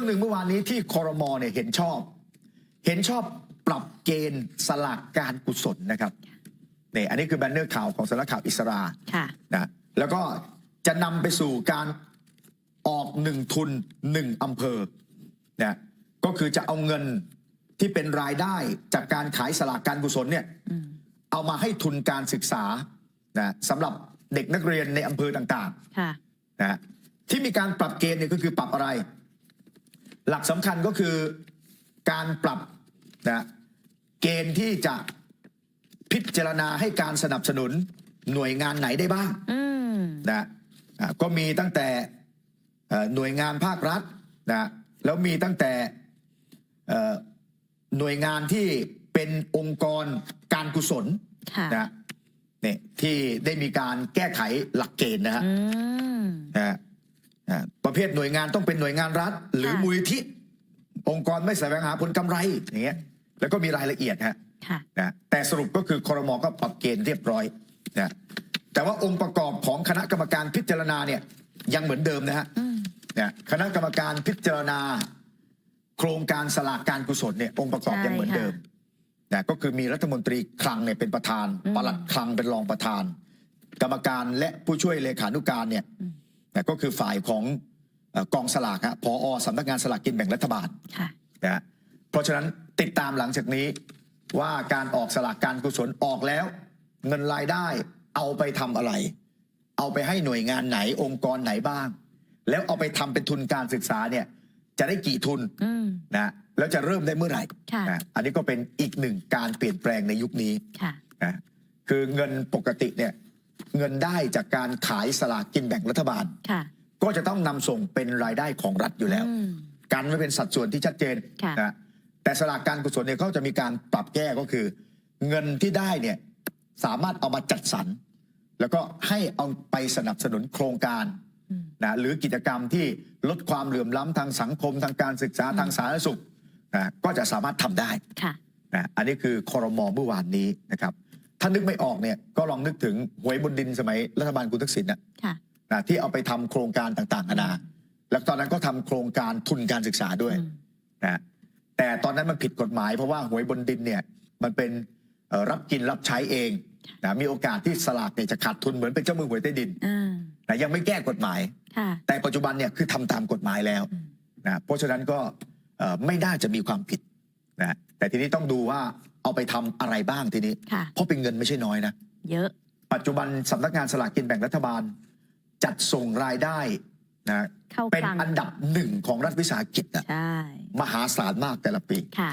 รื่องหนึ่งเมื่อวานนี้ที่คอรมอเนี่ยเห็นชอบ เห็นชอบปรับเกณฑ์สลากการกุศลนะครับนี่อันนี้คือแบนเนอร์ข่าวของสำนักข่าวอิสราค่ะนะแล้วก็จะนำไปสู่การออกหนึ่งทุนหนึ่งอำเภอนะก็คือจะเอาเงินที่เป็นรายได้จากการขายสลากการกุศลเนี่ยอืมเอามาให้ทุนการศึกษานะสำหรับเด็กนักเรียนในอำเภอต่างค่ะๆนะที่มีการปรับเกณฑ์เนี่ยก็คือปรับอะไร หลักสำคัญก็คือการปรับนะเกณฑ์ที่จะพิจารณาให้การสนับสนุนหน่วยงานไหนได้บ้างอืมนะอ่าก็มีตั้งแต่เอ่อหน่วยงานภาครัฐนะแล้วมีตั้งแต่เอ่อหน่วยงานที่เป็นองค์กรการกุศลค่ะนะเนี่ยที่ได้มีการแก้ไขหลักเกณฑ์นะฮะอืมนะฮะอ่า ประเภทหน่วยงานต้องเป็นหน่วยงานรัฐ หรือค่ะมูลนิธิองค์กรไม่แสวงหาผลกำไรอย่างเงี้ยแล้วก็มีรายละเอียดฮะค่ะนะแต่สรุปก็คือคอรมอก็ปรับเกณฑ์เรียบร้อยนะแต่ว่าองค์ประกอบของคณะกรรมการพิจารณาเนี่ยยังเหมือนเดิมนะฮะอืมนะคณะกรรมการพิจารณา โครงการสลากการกุศลเนี่ยองค์ประกอบใช่ยังเหมือนเดิมนะก็คือมีรัฐมนตรีคลังเนี่ยเป็นประธานอืมปลัดคลังเป็นรองประธาน กรรมการและผู้ช่วยเลขานุการเนี่ยอืม นะก็คือฝ่ายของเอ่อกองสลากฮะพอสำนักงานสลากกินแบ่งรัฐบาลค่ะนะฮะเพราะฉะนั้นติดตามหลังจากนี้ว่าการออกสลากการกุศลออกแล้ว เงินรายได้เอาไปทำอะไร เอาไปให้หน่วยงานไหนองค์กรไหนบ้าง แล้วเอาไปทำเป็นทุนการศึกษาเนี่ยจะได้กี่ทุนอืมนะแล้วจะเริ่มได้เมื่อไหร่ค่ะนะอันนี้ก็เป็นอีกหนึ่งการเปลี่ยนแปลงในยุคนี้ค่ะนะคือเงินปกติเนี่ย เงินได้จากการขายสลากกินแบ่งรัฐบาล ค่ะก็จะต้องนำส่งเป็นรายได้ของรัฐอยู่แล้ว อืมกันไว้เป็นสัดส่วนที่ชัดเจนค่ะ นะแต่สลากการกุศลเนี่ยเขาจะมีการปรับแก้ก็คือ เงินที่ได้เนี่ยสามารถเอามาจัดสรรแล้วก็ให้เอาไปสนับสนุนโครงการอืม นะหรือกิจกรรมที่ลดความเหลื่อมล้ำทางสังคม ทางการศึกษาทางสาธารณสุขนะก็จะสามารถทำได้ค่ะ นะอันนี้คือคอรมอเมื่อวานนี้นะครับ ถ้านึกไม่ออกเนี่ยก็ลองนึกถึงหวยบนดินสมัยรัฐบาลคุณทักษิณนะค่ะ นะที่เอาไปทำโครงการต่างๆนานาแล้วตอนนั้นก็ทำโครงการทุนการศึกษาด้วยอืม นะแต่ตอนนั้นมันผิดกฎหมายเพราะว่าหวยบนดินเนี่ยมันเป็นเอ่อรับกินรับใช้เองนะมีโอกาสที่สลากเนี่ยจะขาดทุนเหมือนเป็นเจ้ามือหวยใต้ดินอ่านะยังไม่แก้กฎหมาย ค่ะ แต่ปัจจุบันเนี่ยคือทำตามกฎหมายแล้วอืม นะเพราะฉะนั้นก็เอ่อไม่น่าจะมีความผิดนะ แต่ทีนี้ต้องดูว่าเอาไปทำอะไรบ้างทีนี้ ค่ะ เพราะเป็นเงินไม่ใช่น้อยนะ เยอะ ปัจจุบันสำนักงานสลากกินแบ่งรัฐบาล จัดส่งรายได้นะเข้าเป็นคลังอันดับหนึ่งของรัฐวิสาหกิจอะใช่ มหาศาลมากแต่ละปี ค่ะ